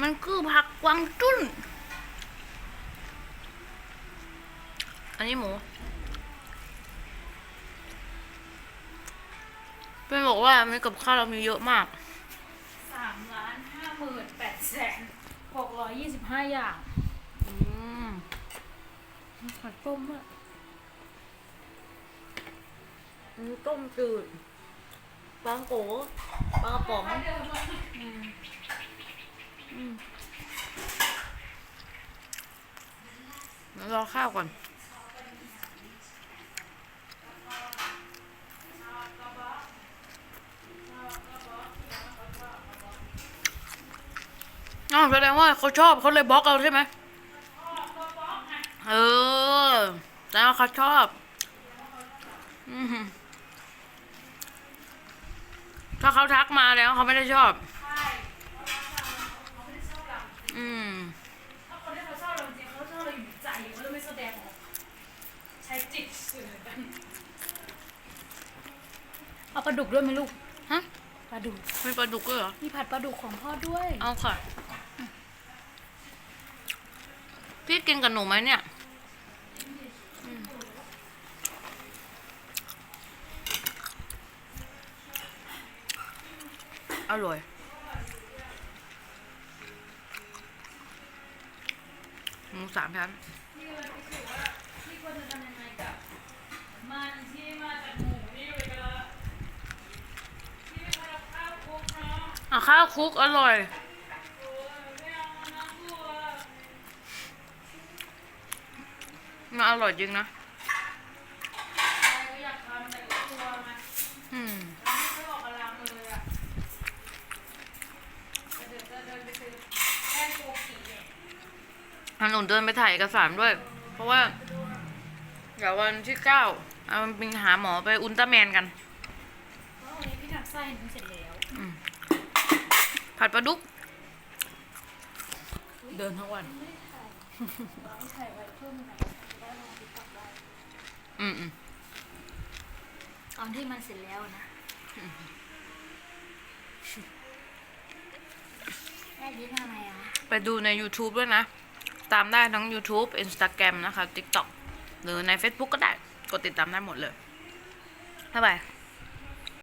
มันคือผักกวางตุ้น อันนี้หมู เป็นบอกว่ามีกับข้าวเรามีเยอะมากสามล้านห้าหมื่นแปดแสนหกร้อยยี่สิบห้าอย่าง อืมผัดต้มอะอันนี้ต้มจืดปลาโกปลากระป๋องเดี๋ยว รอข้าวก่อนอ้าวแสดงว่าเขาชอบเขาเลยบล็อกเราใช่ไหมเออแสดงว่เขาชอบถ้าเขาทักมาแล้วเขาไม่ได้ชอบ ใช่เขาไม่ได้ชอบเรา อืมถ้าคนที่เขาชอบเราจริงเขาชอบเราอยู่ในใจเขาจะไม่แสดงออกใช้จิตสื่อกันเอาปลาดุกด้วยไหมลูก ฮะ ปลาดุก มีปลาดุกด้วยเหรอ มีผัดปลาดุกของพ่อด้วย เอาค่ะ พี่กินกับหนูไหมเนี่ยอืมอร่อย สามชั้นนี่เลยพิสูจน์ว่าพี่ควรจะทำยังไงกับมันที่มาจากหมูนี่เลยกันละที่ไม่ทำข้าวคลุกเนาะอะข้าวคลุกอร่อย โอ้ยไม่เอาน้ำตัวมันอร่อยจริงนะ ใครก็อยากทำแต่ก็กลัวมันอืมแล้วไม่ค่อยออกกำลังเลยอะแต่เดี๋ยวจะเดินไปซื้อแป้งโกกิ เนี่ยอันหนูเดินไปถ่ายเอกสารด้วย เพราะว่าเดี๋ยววันที่เก้าเอาไปหาหมอไปอุลตร้าแมนกันเพราะวันนี้พี่ทำไส้มันเสร็จแล้วผัดปลาดุก เดินทั้งวันต้องถ่ายไว้เพิ่มหน่อยได้ลองติ๊กต็อกได้อืมอืมตอนที่มันเสร็จแล้วนะแม่ยิ้มทำไมอะ ไปดูใน YouTube ด้วยนะ ตามได้ทั้ง YouTube Instagram นะคะ TikTok หรือใน Facebook ก็ได้ กดติดตามได้หมดเลยบ๊ายบาย